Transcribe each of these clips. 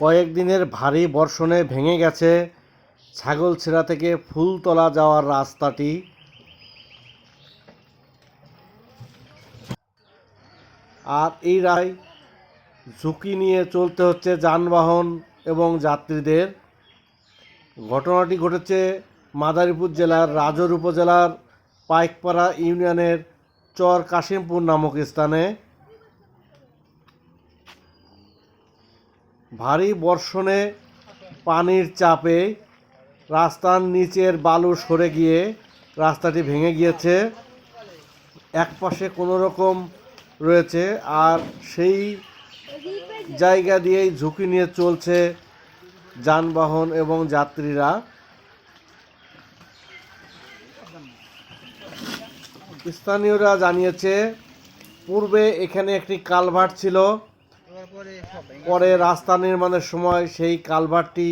কয়েকদিনের ভারী বর্ষণে ভেঙে গেছে ছাগলছিড়া থেকে ফুলতলা যাওয়ার রাস্তাটি। আর এই রায় ঝুঁকি নিয়ে চলতে হচ্ছে যানবাহন এবং যাত্রীদের। ঘটনাটি ঘটেছে মাদারীপুর জেলার রাজর উপজেলার পাইকপাড়া ইউনিয়নের চর কাশিমপুর নামক স্থানে। ভারী বর্ষণে পানির চাপে রাস্তার নিচের বালু সরে গিয়ে রাস্তাটি ভেঙে গিয়েছে। এক পাশে কোনো রকম রয়েছে আর সেই জায়গা দিয়েই ঝুঁকি নিয়ে চলছে যানবাহন এবং যাত্রীরা। স্থানীয়রা জানিয়েছে, পূর্বে এখানে একটি কালভার্ট ছিল। পরে রাস্তা নির্মাণের সময় সেই কালভার্টটি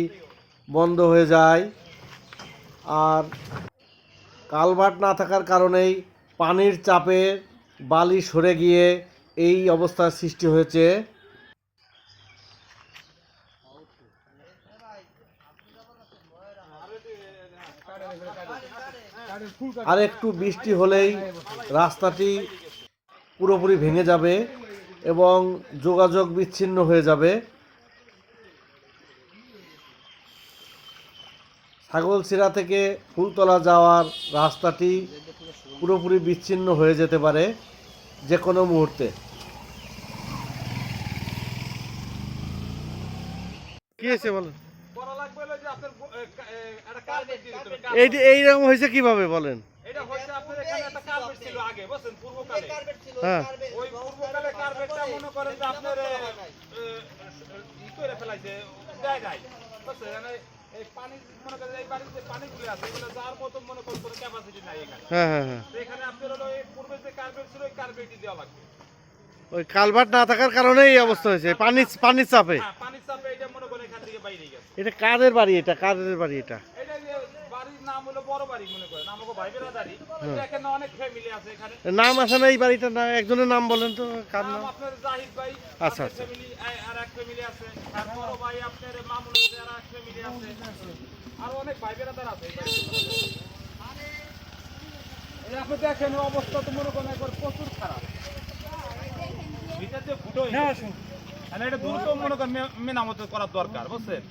বন্ধ হয়ে যায়। আর কালভার্ট না থাকার কারণেই পানির চাপে বালি সরে গিয়ে এই অবস্থার সৃষ্টি হয়েছে। আর একটু বৃষ্টি হলেই রাস্তাটি পুরোপুরি ভেঙে যাবে। এবং যোগাযোগ বিচ্ছিন্ন হয়ে যাবে। ছাগলছিড়া থেকে ফুলতলা যাওয়ার রাস্তাটি পুরোপুরি বিচ্ছিন্ন হয়ে যেতে পারে যে কোনো মুহূর্তে। কি হয়েছে বলেন? এইরকম হয়েছে কীভাবে বলেন? আপনার এখানে একটা কার্পেট ছিল আগে বুঝছেন? পূর্বকালে। হ্যাঁ। ওই পূর্বকালে কার্পেটটা মনে করেন যে আপনার ই করে ফেলাইছে বুঝছেন? মানে এই পানি মনে করেন এই বাড়িতে পানিগুলো আছে এগুলো যার মতো মনে করেন কোনো ক্যাপাসিটি নাই এখানে। হ্যাঁ হ্যাঁ হ্যাঁ। এখানে আপনার হলো এই পূর্বে যে কার্পেট ছিল ওই কার্পেটই দেওয়া লাগবে। ওই কালভার্ট না থাকার কারণেই এই অবস্থা হয়েছে। পানি পানির চাপে। হ্যাঁ পানির চাপে এটা মনে করেন এখান থেকে বাইরে গেছে। এটা কাদের বাড়ি এটা? কাদের বাড়ি এটা? নাম হলো বড় বাড়ি মনে করেন আমাকে ভাই বেড়াদারি এখানে অনেক ফ্যামিলি আছে এখানে। নাম আছে না এই বাড়িটার নাম একজনের নাম বলেন তো কার নাম নাম? আপনার জাহিদ ভাই আচ্ছা, আচ্ছা। ফ্যামিলি আর এক ফ্যামিলি আছে। আর বড় ভাই আপনার মামুন আর এক ফ্যামিলি আছে। আর অনেক ভাই বেড়াদার আছে এই বাড়িতে। এই আপনি দেখেন অবস্থা তো মনে করেন একবার প্রচুর খারাপ। ভিতর ফুটো হয়ে এটা দ্রুত মনে করেন মে- মেরামত করার দরকার বুঝছেন?